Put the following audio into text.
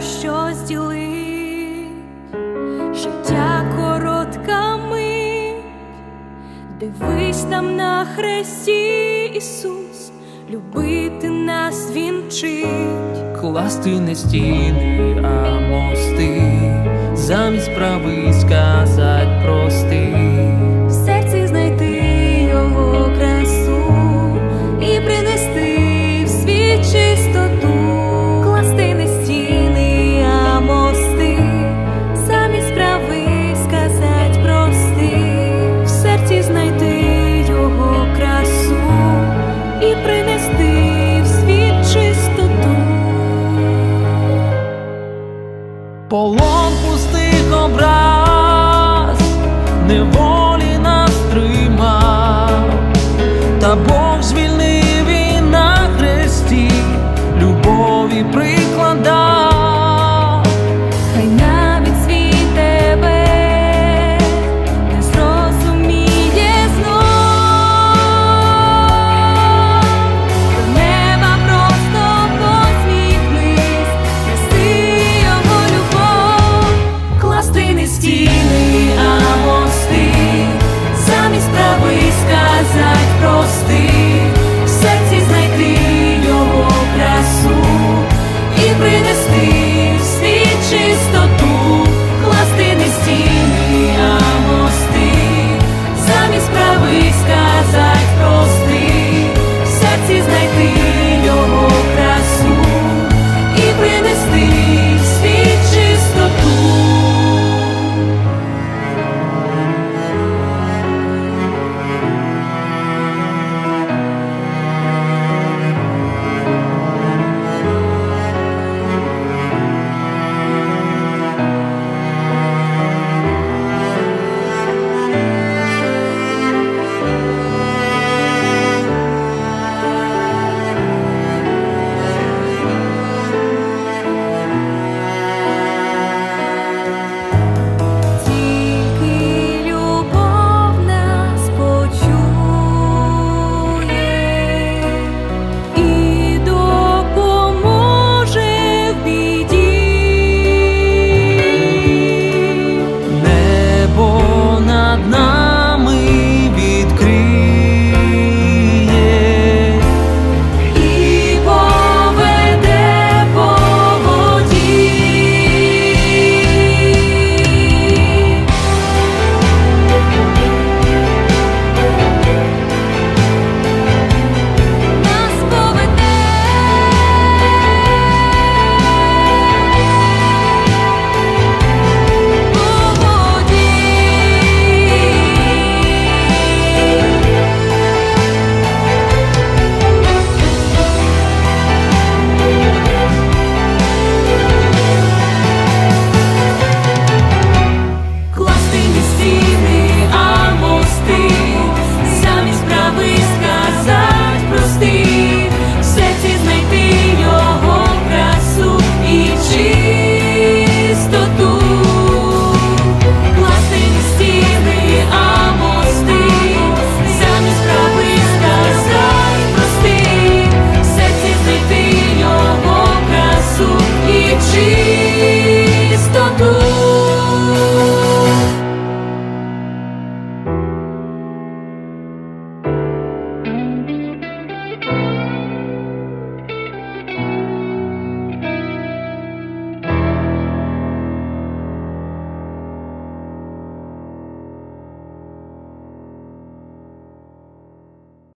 що зділить. Життя коротка мить, дивись нам на хресті, Ісус, любити нас Він вчить. Класти не стіни, а мости, замість правий сказать прости. полон пустих образ.